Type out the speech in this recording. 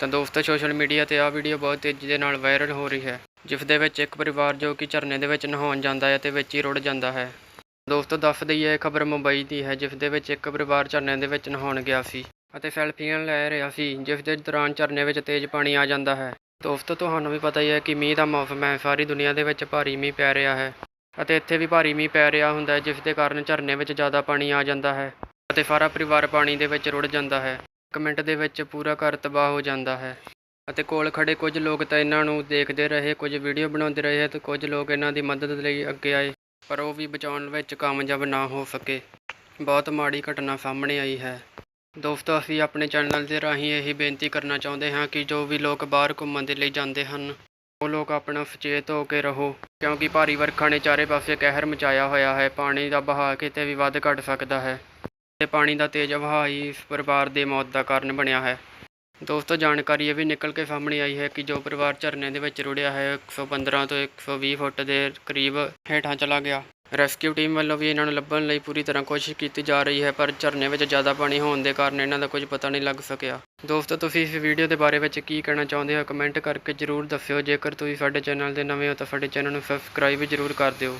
ਤਾਂ ਦੋਸਤੋ social media ਤੇ ਆਹ ਵੀਡੀਓ ਬਹੁਤ ਤੇਜ਼ੀ ਦੇ ਨਾਲ ਵਾਇਰਲ ਹੋ ਰਹੀ ਹੈ ਜਿਸ ਦੇ ਵਿੱਚ ਇੱਕ ਪਰਿਵਾਰ ਜੋ ਕਿ ਝਰਨੇ ਦੇ ਵਿੱਚ ਨਹਾਉਣ ਜਾਂਦਾ ਹੈ ਤੇ ਵਿੱਚ ਹੀ ਰੁੜ ਜਾਂਦਾ ਹੈ। ਦੋਸਤੋ, ਦੱਸ ਦਈਏ, ਇਹ ਖਬਰ ਮੁੰਬਈ ਦੀ ਹੈ ਜਿਸ ਦੇ ਵਿੱਚ ਇੱਕ ਪਰਿਵਾਰ ਝਰਨੇ ਦੇ ਵਿੱਚ ਨਹਾਉਣ ਗਿਆ ਸੀ ਅਤੇ ਸੈਲਫੀਆਂ ਲੈ ਰਿਹਾ ਸੀ ਜਿਸ ਦੇ ਦੌਰਾਨ ਝਰਨੇ ਵਿੱਚ ਤੇਜ਼ ਪਾਣੀ ਆ ਜਾਂਦਾ ਹੈ। ਦੋਸਤੋ, ਤੁਹਾਨੂੰ ਵੀ ਪਤਾ ਹੀ ਹੈ ਕਿ ਮੀਂਹ ਦਾ ਮੌਸਮ ਹੈ, ਸਾਰੀ ਦੁਨੀਆ ਦੇ ਵਿੱਚ ਭਾਰੀ ਮੀਂਹ ਪੈ ਰਿਹਾ ਹੈ ਅਤੇ ਇੱਥੇ ਵੀ ਭਾਰੀ ਮੀਂਹ ਪੈ ਰਿਹਾ ਹੁੰਦਾ ਹੈ ਜਿਸ ਦੇ ਕਾਰਨ ਝਰਨੇ ਵਿੱਚ ਜ਼ਿਆਦਾ ਪਾਣੀ ਆ ਜਾਂਦਾ ਹੈ ਅਤੇ ਸਾਰਾ ਪਰਿਵਾਰ ਪਾਣੀ ਦੇ ਵਿੱਚ ਰੁੜ ਜਾਂਦਾ ਹੈ। ਇੱਕ ਮਿੰਟ ਦੇ ਵਿੱਚ ਪੂਰਾ ਘਰ ਤਬਾਹ ਹੋ ਜਾਂਦਾ ਹੈ ਅਤੇ ਕੋਲ ਖੜੇ ਕੁਝ ਲੋਕ ਤਾਂ ਇਹਨਾਂ ਨੂੰ ਦੇਖਦੇ ਰਹੇ, ਕੁਝ ਵੀਡੀਓ ਬਣਾਉਂਦੇ ਰਹੇ ਤੇ ਕੁਝ ਲੋਕ ਇਹਨਾਂ ਦੀ ਮਦਦ ਲਈ ਅੱਗੇ ਆਏ, ਪਰ ਉਹ ਵੀ ਬਚਾਉਣ ਵਿੱਚ ਕਾਮਯਾਬ ਨਾ ਹੋ ਸਕੇ। ਬਹੁਤ ਮਾੜੀ ਘਟਨਾ ਸਾਹਮਣੇ ਆਈ ਹੈ। ਦੋਸਤੋ, ਅਸੀਂ ਆਪਣੇ ਚੈਨਲ ਦੇ ਰਾਹੀਂ ਇਹ ਬੇਨਤੀ ਕਰਨਾ ਚਾਹੁੰਦੇ ਹਾਂ ਕਿ ਜੋ ਵੀ ਲੋਕ ਬਾਹਰ ਘੁੰਮਣ ਦੇ ਲਈ ਜਾਂਦੇ ਹਨ, ਉਹ ਲੋਕ ਆਪਣਾ ਸੁਚੇਤ ਹੋ ਕੇ ਰਹੋ, ਕਿਉਂਕਿ ਭਾਰੀ ਵਰਖਾ ਨੇ ਚਾਰੇ ਪਾਸੇ ਕਹਿਰ ਮਚਾਇਆ ਹੋਇਆ ਹੈ, ਪਾਣੀ ਦਾ ਬਹਾਅ ਕਿਤੇ ਵੀ ਵੱਧ ਘਟ ਸਕਦਾ ਹੈ। ਤੇ ਪਾਣੀ ਦਾ ਤੇਜ਼ ਵਹਾਅ ਹੀ ਇਸ ਪਰਿਵਾਰ ਦੇ ਮੌਤ ਦਾ ਕਾਰਨ ਬਣਿਆ ਹੈ। ਦੋਸਤੋ, ਜਾਣਕਾਰੀ ਇਹ ਵੀ ਨਿਕਲ ਕੇ ਸਾਹਮਣੇ ਆਈ ਹੈ ਕਿ ਜੋ ਪਰਿਵਾਰ ਝਰਨੇ ਦੇ ਵਿੱਚ ਰੁੜਿਆ ਹੈ 115 ਤੋਂ 120 ਫੁੱਟ ਦੇ ਕਰੀਬ ਹੇਠਾਂ ਚਲਾ ਗਿਆ। ਰੈਸਕਿਊ ਟੀਮ ਵੱਲੋਂ ਵੀ ਇਹਨਾਂ ਨੂੰ ਲੱਭਣ ਲਈ ਪੂਰੀ ਤਰ੍ਹਾਂ ਕੋਸ਼ਿਸ਼ ਕੀਤੀ ਜਾ ਰਹੀ ਹੈ, ਪਰ ਝਰਨੇ ਵਿੱਚ ਜ਼ਿਆਦਾ ਪਾਣੀ ਹੋਣ ਦੇ ਕਾਰਨ ਇਹਨਾਂ ਦਾ ਕੁਝ ਪਤਾ ਨਹੀਂ ਲੱਗ ਸਕਿਆ। ਦੋਸਤੋ, ਤੁਸੀਂ ਇਸ ਵੀਡੀਓ ਦੇ ਬਾਰੇ ਵਿੱਚ ਕੀ ਕਹਿਣਾ ਚਾਹੁੰਦੇ ਹੋ, ਕਮੈਂਟ ਕਰਕੇ ਜਰੂਰ ਦੱਸਿਓ। ਜੇਕਰ ਤੁਸੀਂ ਸਾਡੇ ਚੈਨਲ ਦੇ ਨਵੇਂ ਹੋ ਤਾਂ ਸਾਡੇ ਚੈਨਲ ਨੂੰ ਸਬਸਕ੍ਰਾਈਬ ਜਰੂਰ ਕਰ ਦਿਓ।